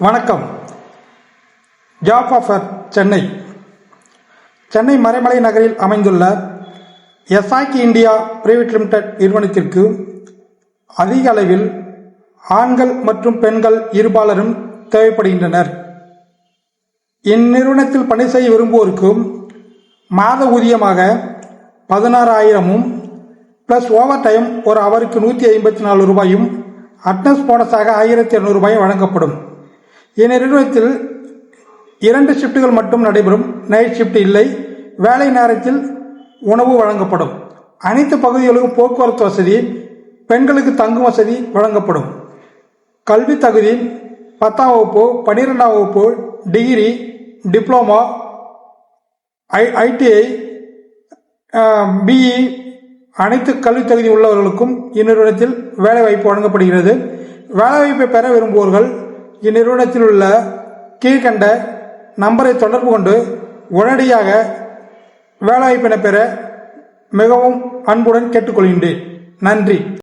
வணக்கம். Job offer Chennai. Chennai Maraimalai நகரில் அமைந்துள்ள எஸ்ஆக்கி இந்தியா பிரைவேட் லிமிடெட் நிறுவனத்திற்கு அதிக அளவில் ஆண்கள் மற்றும் பெண்கள் இருபாலரும் தேவைப்படுகின்றனர். இந்நிறுவனத்தில் பணி செய்ய விரும்புவோருக்கும் மாத ஊதியமாக பதினாறாயிரமும் ப்ளஸ் ஓவர் டைம் ஒரு அவருக்கு நூற்றி ஐம்பத்தி நாலு ரூபாயும் அட்னஸ் போனஸாக ஆயிரத்தி இரநூறு ரூபாயும் என் இந்நிறுவனத்தில் இரண்டு ஷிஃப்ட்டுகள் மட்டும் நடைபெறும். நைட் ஷிஃப்ட் இல்லை. வேலை நேரத்தில் உணவு வழங்கப்படும். அனைத்து பகுதிகளுக்கும் போக்குவரத்து வசதி பெண்களுக்கு தங்கும் வசதி வழங்கப்படும். கல்வி தகுதி பத்தாம் வகுப்பு பன்னிரெண்டாம் வகுப்பு degree diploma I ITI BE அனைத்து கல்வித் தகுதி உள்ளவர்களுக்கும் இந்நிறுவனத்தில் வேலைவாய்ப்பு வழங்கப்படுகிறது. வேலைவாய்ப்பை பெற விரும்புவோர்கள் இந்நிறுவனத்தில் உள்ள கீழ்கண்ட நம்பரை தொடர்பு கொண்டு உடனடியாக வேலைவாய்ப்பினை பெற மிகவும் அன்புடன் கேட்டுக்கொள்கின்றேன். நன்றி.